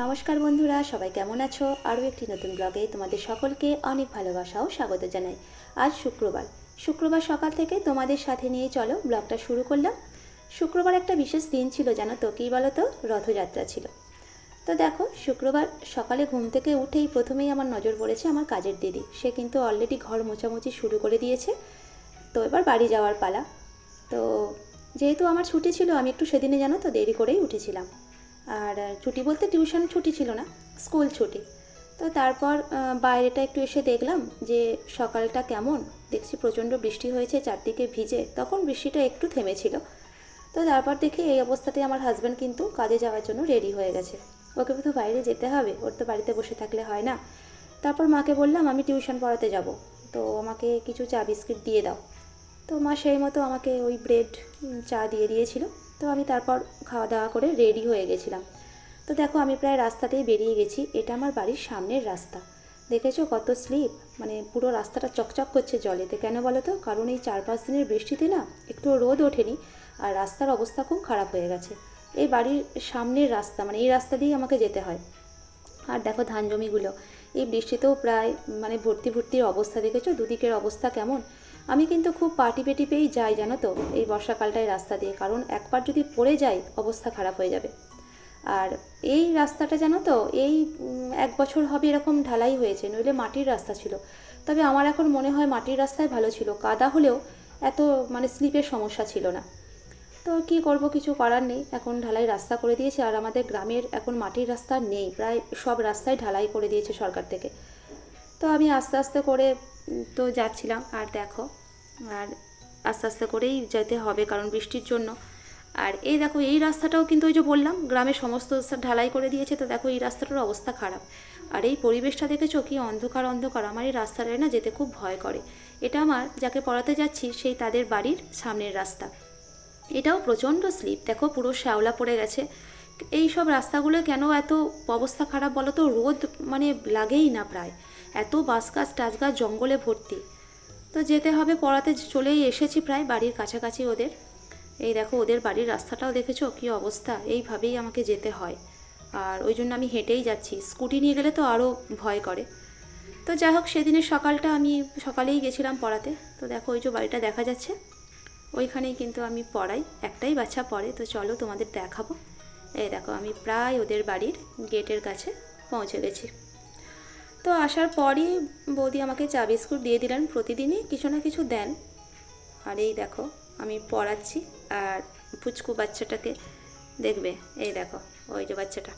নমস্কার বন্ধুরা, সবাই কেমন আছো? আরও একটি নতুন ব্লগে তোমাদের সকলকে অনেক ভালোবাসা ও স্বাগত জানাই। আজ শুক্রবার। শুক্রবার সকাল থেকে তোমাদের সাথে নিয়ে চলো ব্লগটা শুরু করলাম। শুক্রবার একটা বিশেষ দিন ছিল, জানো তো কী বলো তো রথযাত্রা ছিল। তো দেখো, শুক্রবার সকালে ঘুম থেকে উঠেই প্রথমেই আমার নজর পড়েছে আমার কাজের দিদি। সে কিন্তু অলরেডি ঘর মোছামুছি শুরু করে দিয়েছে। তো এবার বাড়ি যাওয়ার পালা। তো যেহেতু আমার ছুটি ছিল, আমি একটু সেদিনে জানো তো দেরি করেই উঠেছিলাম। আর ছুটি বলতে টিউশন ছুটি ছিল না স্কুল ছুটি। তো তারপর বাইরেটা একটু এসে দেখলাম যে সকালটা কেমন। দেখছি প্রচণ্ড বৃষ্টি হয়েছে, চারদিকে ভিজে, তখন বৃষ্টিটা একটু থেমেছিল। তো তারপর দেখি এই অবস্থাতে আমার হাজব্যান্ড কিন্তু কাজে যাওয়ার জন্য রেডি হয়ে গেছে। ওকে তো বাইরে যেতে হবে, ওর তো বাড়িতে বসে থাকলে হয় না। তারপর মাকে বললাম, আমি টিউশন পড়াতে যাব। তো আমাকে কিছু চা বিস্কিট দিয়ে দাও। তো মা সেই মতো আমাকে ওই ব্রেড চা দিয়ে দিয়েছিল। তো আমি তারপর খাওয়া দাওয়া করে রেডি হয়ে গেছিলাম। তো দেখো আমি প্রায় রাস্তাতেই বেরিয়ে গেছি। এটা আমার বাড়ির সামনের রাস্তা। দেখেছ কত স্লিপ? মানে পুরো রাস্তাটা চকচক করছে জলেতে। কেন বলো তো? কারণ এই চার পাঁচ দিনের বৃষ্টিতে না একটু রোদ ওঠেনি আর রাস্তার অবস্থা খুব খারাপ হয়ে গেছে। এই বাড়ির সামনের রাস্তা মানে এই রাস্তা দিয়েই আমাকে যেতে হয়। আর দেখো ধান জমিগুলো। এই বৃষ্টিতেও প্রায় মানে ভর্তি ভর্তির অবস্থা। দেখেছ? দুদিকের অবস্থা কেমন? আমি কিন্তু খুব পাটি পেটি পেয়েই যাই, জানো তো? এই বর্ষাকালটায় রাস্তা দিয়ে, কারণ একবার যদি পড়ে যাই, অবস্থা খারাপ হয়ে যাবে। আর এই রাস্তাটা, জানো তো, এই এক বছর হবে এরকম ঢালাই হয়েছে, নইলে মাটির রাস্তা ছিল। তবে আমার এখন মনে হয় মাটির রাস্তায় ভালো ছিল, কাদা হলেও এত মানে স্লিপের সমস্যা ছিল না। তো কি করব, কিছু করার নেই। এখন ঢালাই রাস্তা করে দিয়েছে, আর আমাদের গ্রামের এখন মাটির রাস্তা নেই, প্রায় সব রাস্তায় ঢালাই করে দিয়েছে সরকার থেকে। তো আমি আস্তে আস্তে করে তো যাচ্ছিলাম। আর দেখো, আর আস্তে আস্তে করেই যেতে হবে কারণ বৃষ্টির জন্য। আর এই দেখো, এই রাস্তাটাও কিন্তু ওই যে বললাম গ্রামে সমস্ত ঢালাই করে দিয়েছে। তো দেখো, এই রাস্তাটার অবস্থা খারাপ। আর এই পরিবেশটা দেখেছ কি? অন্ধকার অন্ধকার। আমার এই রাস্তাটায় না যেতে খুব ভয় করে। এটা আমার যাকে পড়াতে যাচ্ছি, সেই তাদের বাড়ির সামনের রাস্তা। এটাও প্রচণ্ড স্লিপ। দেখো, পুরো শ্যাওলা পড়ে গেছে। এই সব রাস্তাগুলো কেন এত অবস্থা খারাপ বলো তো রোদ মানে লাগেই না প্রায়। এত বাস গাছ, টাছ গাছ, জঙ্গলে ভর্তি। তো যেতে হবে, পড়াতে চলেই এসেছি প্রায় বাড়ির কাছাকাছি ওদের। এই দেখো, ওদের বাড়ির রাস্তাটাও দেখেছ? কী অবস্থা? এইভাবেই আমাকে যেতে হয়। আর ওই জন্য আমি হেঁটেই যাচ্ছি। স্কুটি নিয়ে গেলে তো আরও ভয় করে। তো যাই হোক, সেদিনের সকালটা আমি সকালেই গেছিলাম পড়াতে। তো দেখো, ওই যে বাড়িটা দেখা যাচ্ছে। ওইখানেই কিন্তু আমি পড়াই। একটাই বাচ্চা পড়ে। তো চলো তোমাদের দেখাবো। এই দেখো, আমি প্রায় ওদের বাড়ির গেটের কাছে পৌঁছে গেছি। তো আসার পরই বৌদি আমাকে চা বিস্কুট দিয়ে দিলেন, প্রতিদিনই কিছু না কিছু দেন। আর এই দেখো, আমি পড়াচ্ছি আর পুচকু বাচ্চাটাকে দেখবে, এই দেখো, ওই যে বাচ্চাটা।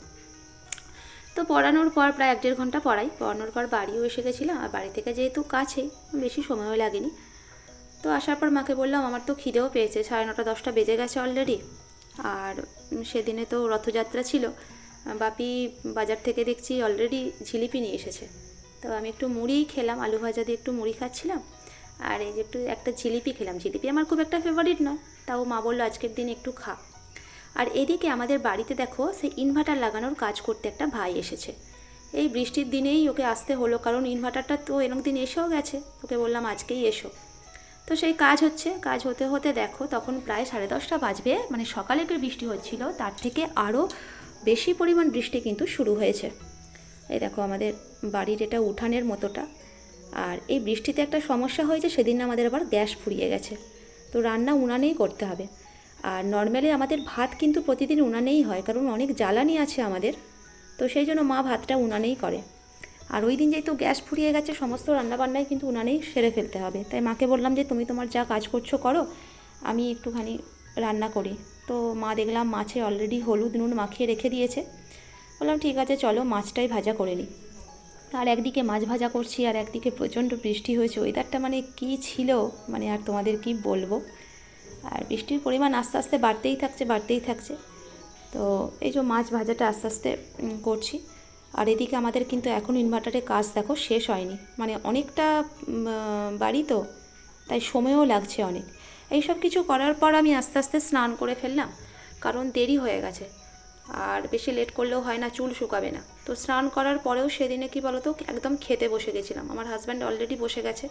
তো পড়ানোর পর প্রায় এক দেড় ঘণ্টা পড়াই, পড়ানোর পর বাড়িও এসে গেছিলাম আর বাড়ি থেকে যেহেতু কাছেই, বেশি সময়ও লাগেনি। তো আসার পর মাকে বললাম, আমার তো খিদেও পেয়েছে, সাড়ে নটা, দশটা বেজে গেছে অলরেডি আর সেদিনে তো রথযাত্রা ছিল। বাপি বাজার থেকে দেখছি অলরেডি জিলিপি নিয়ে এসেছে। তো আমি একটু মুড়িই খেলাম, আলু ভাজা দিয়ে একটু মুড়ি খাচ্ছিলাম। আর এই যে একটু একটা জিলিপি খেলাম। জিলিপি আমার খুব একটা ফেভারিট নয়, তাও মা বলল আজকের দিন একটু খা। আর এদিকে আমাদের বাড়িতে দেখো, সেই ইনভার্টার লাগানোর কাজ করতে একটা ভাই এসেছে। এই বৃষ্টির দিনেই ওকে আসতে হলো, কারণ ইনভার্টারটা তো এরকম দিন এসেও গেছে। ওকে বললাম আজকেই এসো। তো সেই কাজ হচ্ছে, কাজ হতে হতে দেখো তখন প্রায় সাড়ে দশটা বাজবে মানে সকালে একটু বৃষ্টি হচ্ছিল, তার থেকে আরও বেশি পরিমাণ বৃষ্টি কিন্তু শুরু হয়েছে। এই দেখো আমাদের বাড়ির এটা উঠানের মতোটা, আর এই বৃষ্টিতে একটা সমস্যা হয়েছে, সেদিন আমাদের আবার গ্যাস ফুরিয়ে গেছে। তো রান্না উনানেই করতে হবে। আর নর্মালি আমাদের ভাত কিন্তু প্রতিদিন উনানেই হয়, কারণ অনেক জ্বালানি আছে আমাদের, তো সেই জন্য মা ভাতটা উনানেই করে। আর ওই দিন যেহেতু গ্যাস ফুরিয়ে গেছে, সমস্ত রান্নাবান্নাই কিন্তু উনানেই সেরে ফেলতে হবে। তাই মাকে বললাম যে, তুমি তোমার যা কাজ করছ করো, আমি একটুখানি রান্না করি। তো মা দেখলাম মাছে অলরেডি হলুদ নুন মাখিয়ে রেখে দিয়েছে। বললাম, ঠিক আছে, চলো মাছটাই ভাজা করে নিই আর একদিকে মাছ ভাজা করছি, আর একদিকে প্রচণ্ড বৃষ্টি হয়েছে। ওয়েদারটা মানে কী ছিল মানে আর তোমাদের কি বলব? আর বৃষ্টির পরিমাণ আস্তে আস্তে বাড়তেই থাকছে বাড়তেই থাকছে। তো এই যে মাছ ভাজাটা আস্তে আস্তে করছি। আর এদিকে আমাদের কিন্তু এখন ইনভার্টারে কাজ দেখো শেষ হয়নি। মানে অনেকটা বাড়ি তো, তাই সময়ও লাগছে অনেক। এই সব কিছু করার পর আমি আস্তে আস্তে স্নান করে ফেললাম, কারণ দেরি হয়ে গেছে। আর বেশি লেট করলেও হয় না, চুল শুকাবে না। তো স্নান করার পরেও সেদিনে কি বলতো, একদম খেতে বসে গেছিলাম। আমার হাজব্যান্ড অলরেডি বসে গেছে।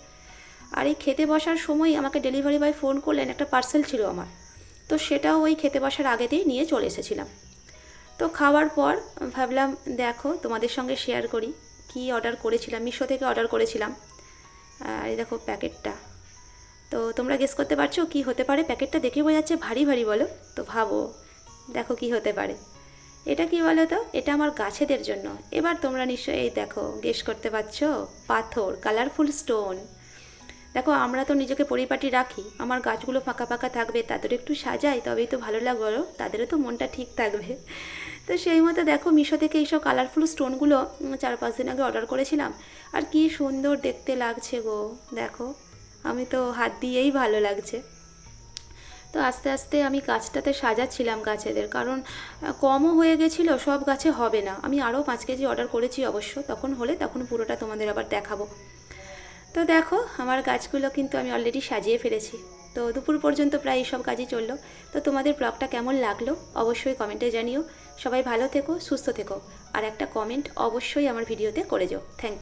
আর এই খেতে বসার সময় আমাকে ডেলিভারি বয় ফোন করলেন, একটা পার্সেল ছিল আমার। তো সেটাও ওই খেতে বসার আগেতেই নিয়ে চলে এসেছিলাম। তো খাওয়ার পর ভাবলাম, দেখো, তোমাদের সঙ্গে শেয়ার করি। কি অর্ডার করেছিলাম? মিশো থেকে অর্ডার করেছিলাম। আর এই দেখো প্যাকেটটা। তো তোমরা গেস করতে পারছ কি হতে পারে? প্যাকেটটা দেখে বোঝা যাচ্ছে ভারী ভারী বলো। তো ভাবো, দেখো কি হতে পারে। এটা কি বলো তো? এটা আমার গাছেদের জন্য। এবার তোমরা নিশ্চয়ই এই দেখো গেস করতে পারছ? পাথর কালারফুল স্টোন দেখো, আমরা তো নিজেকে পরিপাটি রাখি। আমার গাছগুলো ফাঁকা ফাঁকা থাকবে তাদের একটু সাজাই, তবেই তো ভালো লাগবে, বলো? তাদেরও তো মনটা ঠিক থাকবে। তো সেই মতো দেখো, মিশো থেকে এইসব কালারফুল স্টোনগুলো চার পাঁচ দিন আগে অর্ডার করেছিলাম। আর কি সুন্দর দেখতে লাগছে গো, দেখো। আমি তো হাত দিয়েই ভালো লাগছে। তো আস্তে আস্তে আমি গাছটাতে সাজাচ্ছিলাম গাছেদের, কারণ কমও হয়ে গেছিল, সব গাছে হবে না। আমি আরও পাঁচ কেজি অর্ডার করেছি অবশ্য, তখন হলে, তখন পুরোটা তোমাদের আবার দেখাবো। তো দেখো, আমার গাছগুলো কিন্তু আমি অলরেডি সাজিয়ে ফেলেছি। তো দুপুর পর্যন্ত প্রায় এইসব কাজই চলল। তো তোমাদের ব্লগটা কেমন লাগল অবশ্যই কমেন্টে জানিও। সবাই ভালো থেকো, সুস্থ থেকো। আর একটা কমেন্ট অবশ্যই আমার ভিডিওতে করে যাও। থ্যাংক